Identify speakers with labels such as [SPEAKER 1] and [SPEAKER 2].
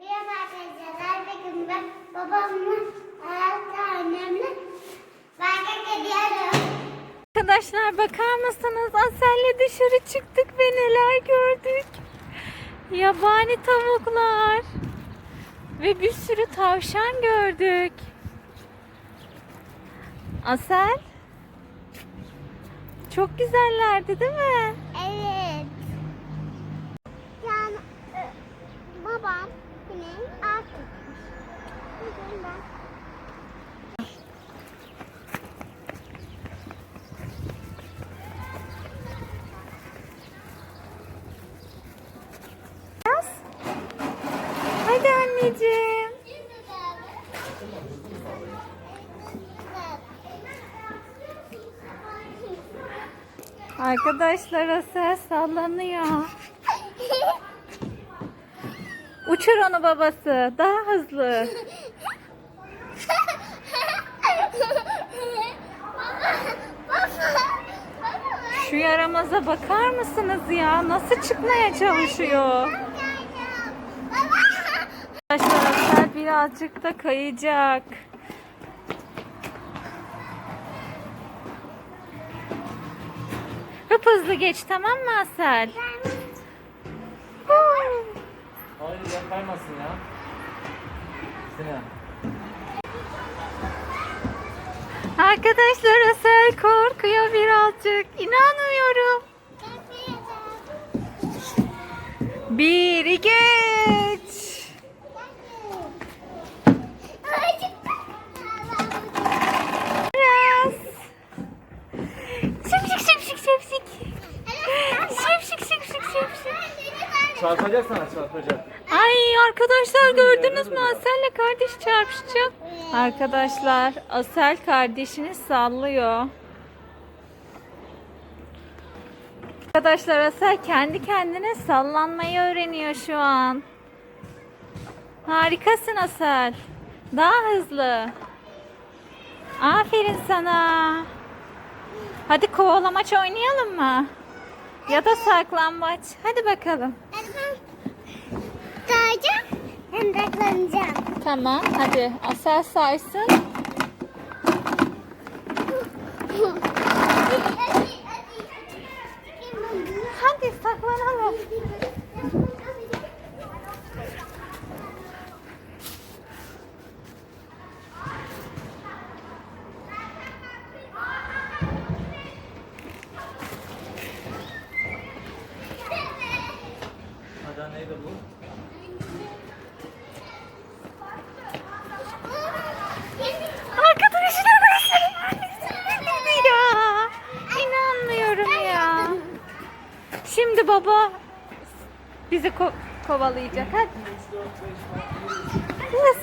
[SPEAKER 1] Merhaba arkadaşlar. Bugün ben babamla, hatta annemle markete gidiyorum.
[SPEAKER 2] Arkadaşlar bakar mısınız? Asel'le dışarı çıktık ve neler gördük. Yabani tavuklar. Ve bir sürü tavşan gördük. Asel. Çok güzellerdi değil mi? Anneciğim. Arkadaşlar Asel sallanıyor. Uçur onu babası. Daha hızlı. Şu yaramaza bakar mısınız ya? Nasıl çıkmaya çalışıyor? Arkadaşlar Asel birazcık da kayacak. Hıp hızlı geç tamam mı Asel?
[SPEAKER 3] Hayır ya kaymasın ya.
[SPEAKER 2] Arkadaşlar Asel korkuyor birazcık. İnanmıyorum. Bir,
[SPEAKER 3] Çarpacak sana çarpacak.
[SPEAKER 2] Ay arkadaşlar gördünüz mü Asel'le kardeş çarpışacak. Arkadaşlar Asel kardeşini sallıyor. Arkadaşlar Asel kendi kendine sallanmayı öğreniyor şu an. Harikasın Asel. Daha hızlı. Aferin sana. Hadi kovalamaç oynayalım mı? Ya da saklambaç. Hadi bakalım.
[SPEAKER 1] Dağacağım hem de klanacağım.
[SPEAKER 2] Tamam hadi Asel saysın. Hadi saklanalım. Arkadaşlar ya. İnanmıyorum ya. Şimdi baba bizi ko- kovalayacak. Hadi. Bize